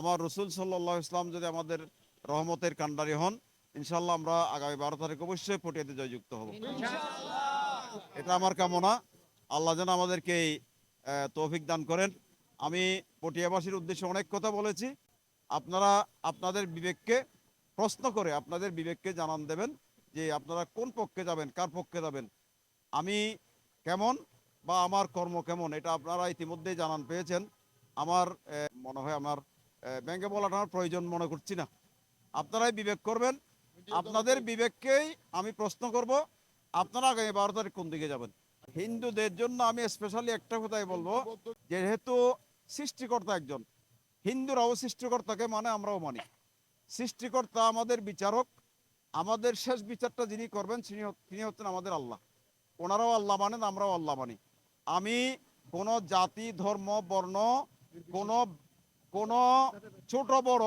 আমার রসুল সাল্লাহ ইসলাম যদি আমাদের রহমতের কান্ডারি হন ইনশাল্লাহ আমরা আগামী বারো তারিখ অবশ্যই পটিয়াতে জয়যুক্ত হব। এটা আমার কামনা। আল্লাহ যেন আমাদেরকে এই তৌফিক দান করেন। আমি পটিয়াবাসীর উদ্দেশ্যে অনেক কথা বলেছি। আপনারা আপনাদের বিবেককে প্রশ্ন করে আপনাদের বিবেককে জানান দেবেন যে আপনারা কোন পক্ষে যাবেন কার পক্ষে যাবেন। আমি কেমন বা আমার কর্ম কেমন এটা আপনারা ইতিমধ্যেই জানান পেয়েছেন। আমার মনে হয় আমার ব্যাংকে বলাটা প্রয়োজন মনে করছি না। আপনারাই বিবেক করবেন। আপনাদের বিবেককেই আমি প্রশ্ন করব আপনারা আগামী বারো তারিখ কোন দিকে যাবেন? হিন্দুদের জন্য আমি স্পেশালি একটা কথাই বলব যেহেতু সৃষ্টিকর্তা একজন হিন্দুরাও সৃষ্টিকর্তাকে মানে আমরাও মানি। সৃষ্টিকর্তা আমাদের বিচারক আমাদের শেষ বিচারটা যিনি করবেন তিনি তিনি হচ্ছেন আমাদের আল্লাহ। ওনারাও আল্লাহ মানেন আমরাও আল্লাহ মানি। আমি কোনো জাতি ধর্ম বর্ণ কোনো কোনো ছোট বড়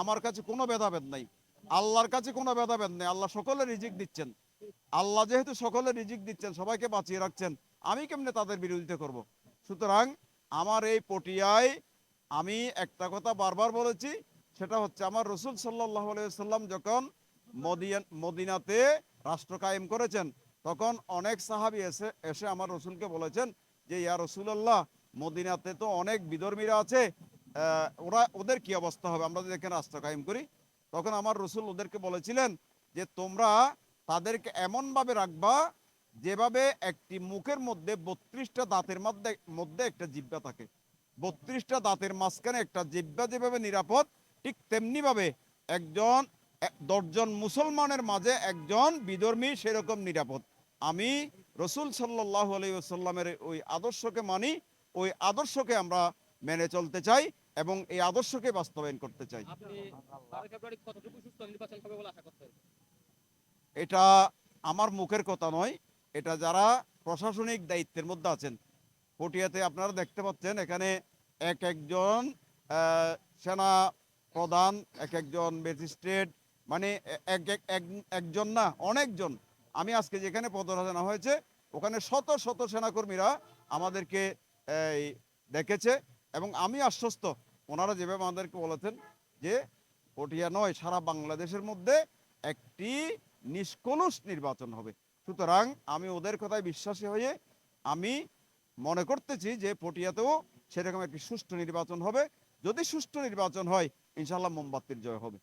আমার কাছে কোনো ভেদাভেদ নাই। আল্লাহর কাছে কোনো ভেদাভেদ নেই। আল্লাহ সকলে রিজিক দিচ্ছেন। আল্লাহ যেহেতু সকলে রিজিক দিচ্ছেন, সবাইকে বাঁচিয়ে রাখছেন, আমি কেমনে তাদের বিরোধিতা করব? সুতরাং আমার এই পটিয়ায় আমি একটা কথা বারবার বলেছি, সেটা হচ্ছে আমার রসুল সাল্লাহ সাল্লাম যখন মদিনাতে রাষ্ট্র কায়েম করেছেন, তখন অনেক সাহাবি এসে এসে আমার রসুলকে বলেছেন যে, ইয়া রসুল্লাহ মদিনাতে তো অনেক বিধর্মীরা আছে ওরা ওদের কি অবস্থা হবে? আমরা যদি এখানে রাষ্ট্র কায়েম করি, তখন আমার রসুল ওদেরকে বলেছিলেন যে, তোমরা তাদেরকে এমনভাবে রাখবা যেভাবে একটি মুখের মধ্যে বত্রিশটা দাঁতের মধ্যে মধ্যে একটা জিব্বা থাকে। বত্রিশটা দাঁতের মাঝখানে একটা জিব্বা যেভাবে নিরাপদ, ঠিক তেমনি ভাবে একজন এক- দশজন মুসলমানের মাঝে একজন বিধর্মী সেরকম নিরাপদ। আমি রসুল সাল্লাহ আলাইসাল্লামের ওই আদর্শকে মানি, ওই আদর্শকে আমরা মেনে চলতে চাই। এবং এই আদর্শকে বাস্তবায়ন করতে চাই। এটা আমার মুখের কথা নয় এটা যারা প্রশাসনিক দায়িত্বের মধ্যে আছেন। পটিয়াতে আপনারা দেখতে পাচ্ছেন এখানে এক একজন সেনা প্রধান এক একজন ম্যাজিস্ট্রেট মানে এক এক এক- একজন না অনেকজন। আমি আজকে যেখানে পদরচনা হয়েছে ওখানে শত শত সেনাকর্মীরা আমাদেরকে এই, দেখেছে। এবং আমি আশ্বস্ত, ওনারা যেভাবে আমাদেরকে বলেছেন যে পটিয়া নয়, সারা বাংলাদেশের মধ্যে একটি নিষ্কলুষ নির্বাচন হবে। সুতরাং আমি ওদের কথায় বিশ্বাসী হয়ে আমি মনে করতেছি যে পটিয়াতেও সেরকম একটি সুষ্ঠু নির্বাচন হবে। যদি সুষ্ঠু নির্বাচন হয় ইনশাল্লাহ মোমবাতির জয় হবে।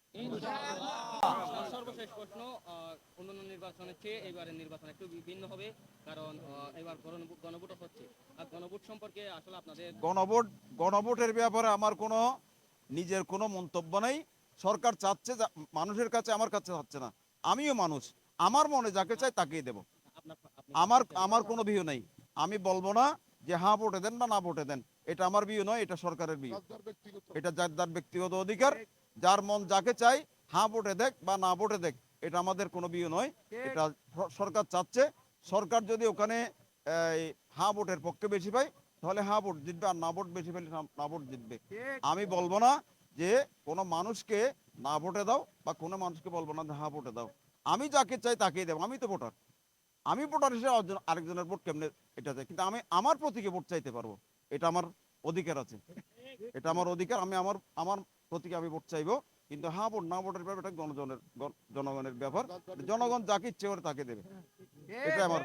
সর্বশেষ প্রশ্ন অন্যান্য নির্বাচনের চেয়ে এবারের নির্বাচন একটু ভিন্ন হবে কারণ এবার গণভোট হচ্ছে। আর গণভোট সম্পর্কে আসলে আপনাদের গণভোট গণভোটের ব্যাপারে আমার কোনো নিজের কোনো মন্তব্য নেই। সরকার চাচ্ছে মানুষের কাছে আমার কাছে চাচ্ছে না। আমিও মানুষ। আমার মনে যাকে চাই তাকেই দেব। আমার আমার কোনো ভিউ নেই। আমি বলব না যে হ্যাঁ ভোটে দেন বা না ভোটে দেন। এটা আমার ভিউ নয় এটা সরকারের ভিউ। এটা যার যার ব্যক্তিগত অধিকার যার মন যাকে চাই হ্যাঁ ভোটে দেখ বা না ভোটে দেখ এটা আমাদের কোনো ভিউ নয় এটা সরকার চাচ্ছে। সরকার যদি ওখানে হ্যাঁ ভোটের পক্ষে বেশি পায় তাহলে হ্যাঁ ভোট জিতবে আর না ভোট বেশি পেলে না- ভোট জিতবে। আমি বলব না যে কোনো মানুষকে না ভোটে দাও বা কোনো মানুষকে বলব না যে হ্যাঁ ভোটে দাও। আমি যাকে চাই তাকেই দেবো আমি তো ভোটার। আমি ভোটার হিসেবে আরেকজনের ভোট কেমনে এটা চাই? কিন্তু আমি আমার প্রতীকে ভোট চাইতে পারব। এটা আমার অধিকার আছে। এটা আমার অধিকার আমি আমার আমার প্রতীকে আমি ভোট চাইব। কিন্তু হ্যাঁ ভোট না ভোটের ব্যাপারটা গণজনের জনগণের ব্যাপার। জনগণ যাকে ইচ্ছে করে তাকে দেবে। এটা আমার।